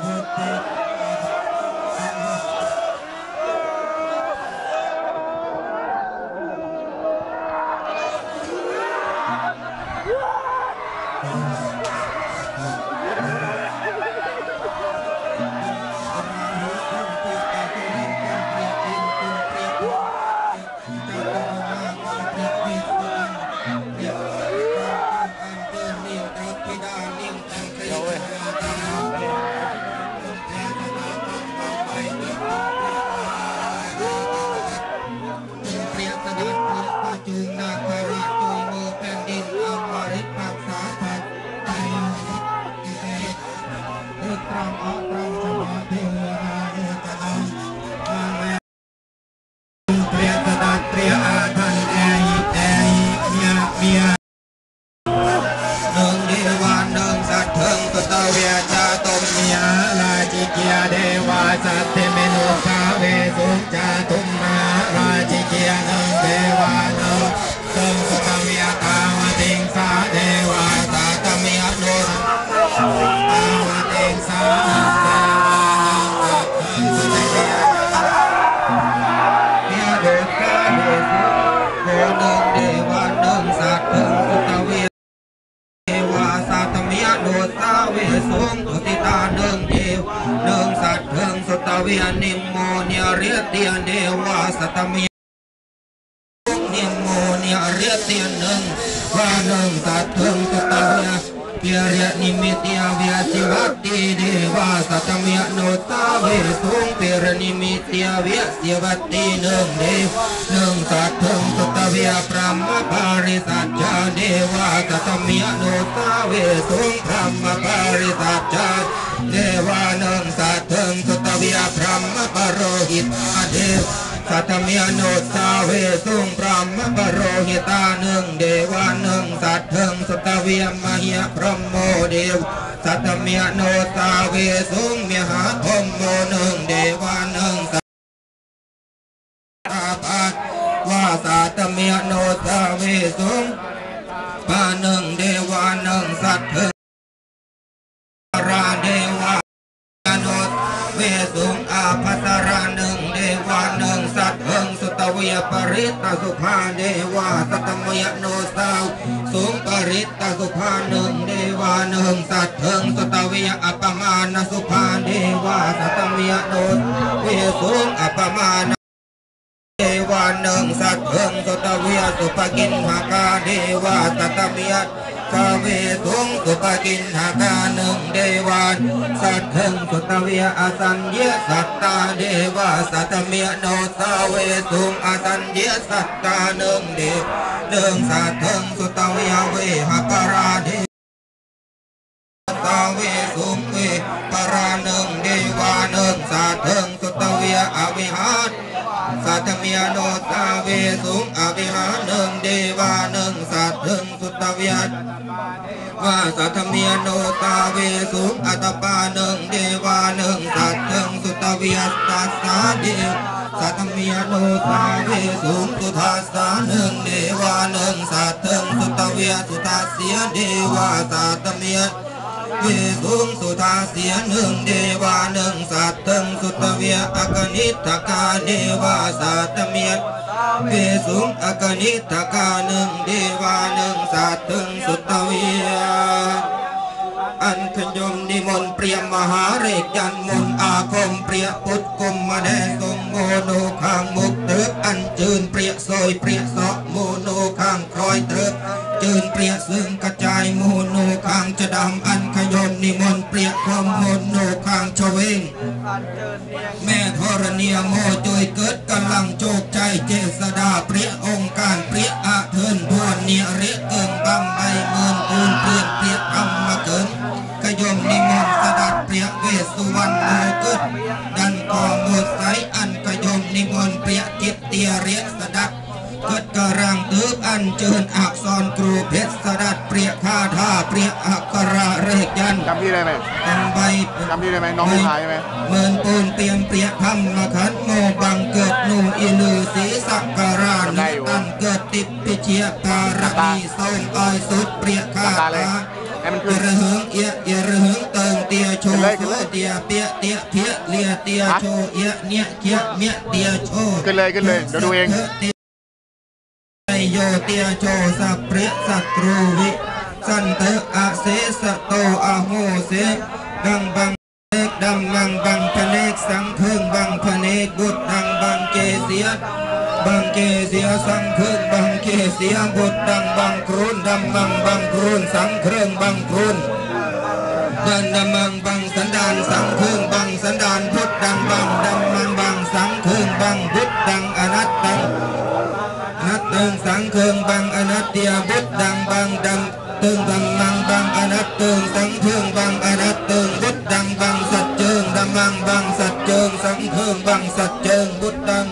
เป เวียนิโมเนียเรียตียนเดวาสัตมิยนิโมเนียเรียตียนหนึ่งวาหนึ่งสัตเทิงสตเวียเปียรนิมิตยาวียจิวัตติเดวาสัตมิยโนสาเวสุงเปียรนิมิตยาวียจิวัตติหนึ่งเดวหนึ่งสัตเทิงสตเวียพระมปาริสัจจาเดวาสัตมิยโนสาเวสุงพระมปาริสัจจา ตมิยโนสาเวสุงพรหมปโรหิตาหนึ่งเดวาหนึ่งสัตเทิงสตเวียมหิยพรหมโมเดวสัตมิยโนสาเวสุงมหาพรหมโมหนึ่งเดวาหนึ่งสัตตาปัตว่าสัตมิยโนสาเวสุงปาหนึ่งเดวาหนึ่งสัตเทิง ภัสราหนึ่งเดวาหนึ่งสัตว์เหิงสุตวียปริตตสุภาเดวาสัตมยโนสาวสุงปริตตสุภาหนึ่งเดวาหนึ่งสัตว์เหิงสุตวียอัปปมาณสุภาเดวาสัตมยโนเวสุงอัปมาณเดวานังสัตว์เพิงสุตเวียสุปกินหากาเดวาสัตเมีย สาเวสุงสุปกินหากาหนึ่งเดวานสัตว์เพิงสุตเวียอสัญเยสัตตาเดวาสัตเมียโนสาเวสุงอสัญเยสัตตาหนึ่งเดวหนึ่งสัตว์เพิงสุตเวียเวหปราเดตาเวสุงเวปราหนังเดวานังสาทังสุตเวียอวิหาร สัตมียโนตาเวสุงอวิหาหนังเดวานังสัตทังสุตเวียว่าสัตมียโนตาเวสุงอัตปาหนังเดวานังสัตทังสุตเวียตัสสาเดวสัตมียโนตาเวสุงสุทัสสานังเดวานังสัตทังสุตเวียสุทัสเสียเดวาสัตเมีย เวสุงสุธาเสียหนึ่งเดวาหนึ่งสัตตึงสุตเวียอกนิทกาเดวาสัตเมียเวสุงอกนิทกาหนึ่งเดวาหนึ่งสัตตึงสุตเวียอันขยมนิมนต์เปรียมมหาเรกยันมนอาคมเปรียพุทธกุมมาแดงทรงโมโนข้างมุกเติบอันจืนเปรียซอยเปรียเสาะโมโนข้างคลอยเติบจืนเปรียซึ่งกระจายโมโนข้างจะดำอัน นิมนต์เปรียคมโมโนข้างชเวง แม่ธรณีโมจอยเกิดกำลังโจกใจเจษดาเปรียองค์การเปรีย เจิญอักษรครูเพชรสดัดเปรียคาถาเปรียอักขระเรกยันจำพี่ได้ไหมตั้งใบจำพี่ได้ไหมน้องผู้ชายใช่ไหมเมินปูนเปียมเปรียคำมาขันโมบังเกิดนูอิลือสีสักการานิตันเกิดติดปิเชียการณีทรงอ้อยสุดเปรียคาตาเลยตาให้มันเอขึ้นระเหิงเอียเอระเหิงเติงเตียโชโซเตียเปียเตียเพียเลียเตียโชเอียเนียเกียเมียเตียโชขึ้นเลยขึ้นเลยเดี๋ยวดูเอง โยเตียโชสัพเปริสัตรูวิสันเตอะเสสโตอะโหเสดังบังเอกดังบังบังพเนกสังเคิงบังพเนกบุตรดังบังเกเสียบังเกเสียสังเคิงบังเกเสียบุตรดังบังครุนดังบังบังครุนสังเครื่องบังครุนดันดำมังบังสันดานสังเครื่องบังสันดานพุทธดังบังดำมังบังสังเครื่องบังพุทธดังอนัตตังอนัตตึงสังเครื่องบังพุทธดังอนัตตัง พุทธดังบังสัจเจิงดำมังบังสัจเจิงสังเครื่องบังสัจเจิงพุทธดัง